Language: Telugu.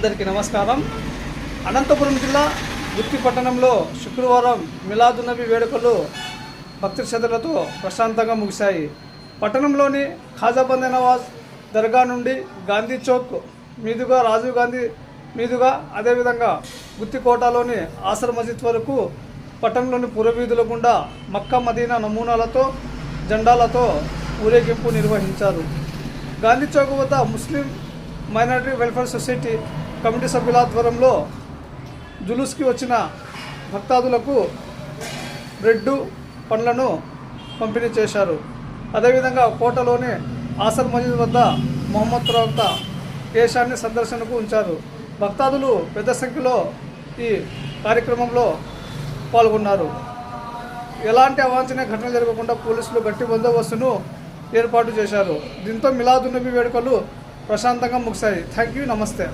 అందరికీ నమస్కారం. అనంతపురం జిల్లా గుత్తి పట్టణంలో శుక్రవారం మిలాదునబీ వేడుకలు భక్తి శ్రద్ధలతో ప్రశాంతంగా ముగిశాయి. పట్టణంలోని ఖాజాబంద్ నవాజ్ దర్గా నుండి గాంధీ చౌక్ మీదుగా రాజీవ్ గాంధీ మీదుగా అదేవిధంగా గుత్తికోటలోని ఆసర్ మస్జిద్ వరకు పట్టణంలోని పురవీధుల గుండా మక్కా మదీనా నమూనాలతో జెండాలతో ఊరేగింపు నిర్వహించారు. గాంధీ చౌక్ వద్ద Muslim minority welfare society committee సభ్యుల ఆధ్వర్యంలో జులూస్కి వచ్చిన భక్తాదులకు బ్రెడ్ పండ్లను పంపిణీ చేశారు. అదేవిధంగా కోటలోని ఆసర్ మసీద్ వద్ద మొహమ్మద్ ప్రవక్త కేశాన్ని సందర్శనకు ఉంచారు. భక్తాదులు పెద్ద సంఖ్యలో ఈ కార్యక్రమంలో పాల్గొన్నారు. ఎలాంటి అవాంఛనీయ ఘటనలు జరగకుండా పోలీసులు గట్టి బందోబస్తును ఏర్పాటు చేశారు. దీంతో మిలాదున్నబి వేడుకలు ప్రశాంతంగా ముగిసాయి థ్యాంక్ యూ నమస్తే.